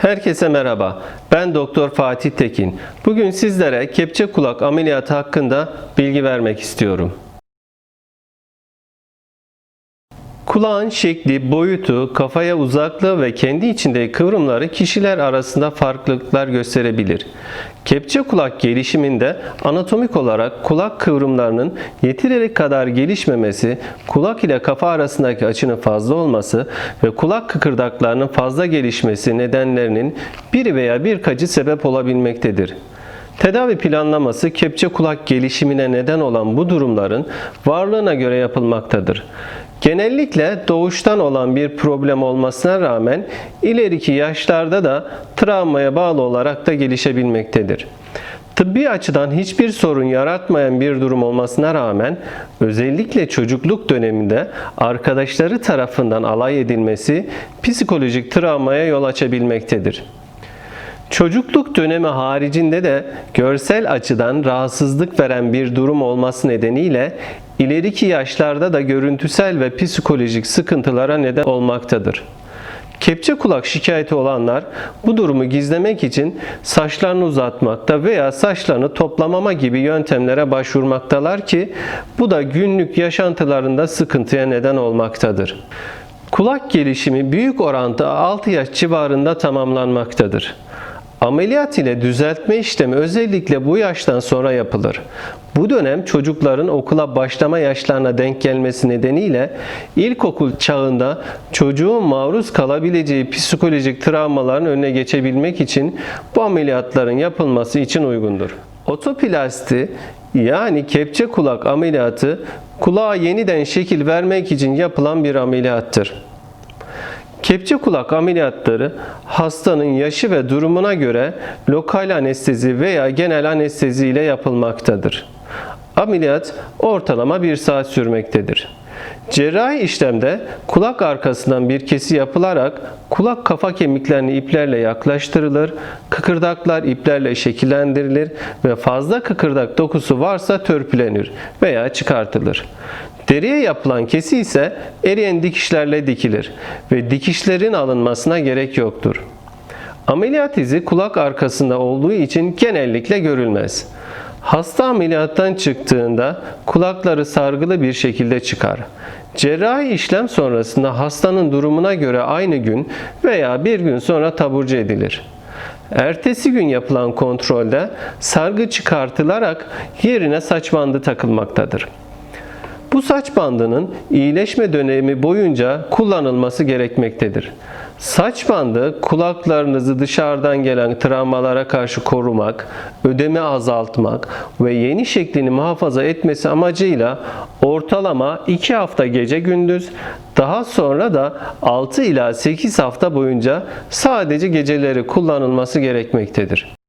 Herkese merhaba. Ben Doktor Fatih Tekin. Bugün sizlere kepçe kulak ameliyatı hakkında bilgi vermek istiyorum. Kulağın şekli, boyutu, kafaya uzaklığı ve kendi içindeki kıvrımları kişiler arasında farklılıklar gösterebilir. Kepçe kulak gelişiminde anatomik olarak kulak kıvrımlarının yeteri kadar gelişmemesi, kulak ile kafa arasındaki açının fazla olması ve kulak kıkırdaklarının fazla gelişmesi nedenlerinin biri veya birkaçı sebep olabilmektedir. Tedavi planlaması kepçe kulak gelişimine neden olan bu durumların varlığına göre yapılmaktadır. Genellikle doğuştan olan bir problem olmasına rağmen ileriki yaşlarda da travmaya bağlı olarak da gelişebilmektedir. Tıbbi açıdan hiçbir sorun yaratmayan bir durum olmasına rağmen özellikle çocukluk döneminde arkadaşları tarafından alay edilmesi psikolojik travmaya yol açabilmektedir. Çocukluk dönemi haricinde de görsel açıdan rahatsızlık veren bir durum olması nedeniyle ileriki yaşlarda da görüntüsel ve psikolojik sıkıntılara neden olmaktadır. Kepçe kulak şikayeti olanlar bu durumu gizlemek için saçlarını uzatmakta veya saçlarını toplamama gibi yöntemlere başvurmaktalar ki bu da günlük yaşantılarında sıkıntıya neden olmaktadır. Kulak gelişimi büyük oranda 6 yaş civarında tamamlanmaktadır. Ameliyat ile düzeltme işlemi özellikle bu yaştan sonra yapılır. Bu dönem çocukların okula başlama yaşlarına denk gelmesi nedeniyle ilkokul çağında çocuğun maruz kalabileceği psikolojik travmaların önüne geçebilmek için bu ameliyatların yapılması için uygundur. Otoplasti yani kepçe kulak ameliyatı kulağa yeniden şekil vermek için yapılan bir ameliyattır. Kepçe kulak ameliyatları hastanın yaşı ve durumuna göre lokal anestezi veya genel anestezi ile yapılmaktadır. Ameliyat ortalama 1 saat sürmektedir. Cerrahi işlemde kulak arkasından bir kesi yapılarak kulak kafa kemiklerini iplerle yaklaştırılır, kıkırdaklar iplerle şekillendirilir ve fazla kıkırdak dokusu varsa törpülenir veya çıkartılır. Deriye yapılan kesi ise eriyen dikişlerle dikilir ve dikişlerin alınmasına gerek yoktur. Ameliyat izi kulak arkasında olduğu için genellikle görülmez. Hasta ameliyattan çıktığında kulakları sargılı bir şekilde çıkar. Cerrahi işlem sonrasında hastanın durumuna göre aynı gün veya bir gün sonra taburcu edilir. Ertesi gün yapılan kontrolde sargı çıkartılarak yerine saç bandı takılmaktadır. Bu saç bandının iyileşme dönemi boyunca kullanılması gerekmektedir. Saç bandı kulaklarınızı dışarıdan gelen travmalara karşı korumak, ödemi azaltmak ve yeni şeklini muhafaza etmesi amacıyla ortalama 2 hafta gece gündüz daha sonra da 6 ila 8 hafta boyunca sadece geceleri kullanılması gerekmektedir.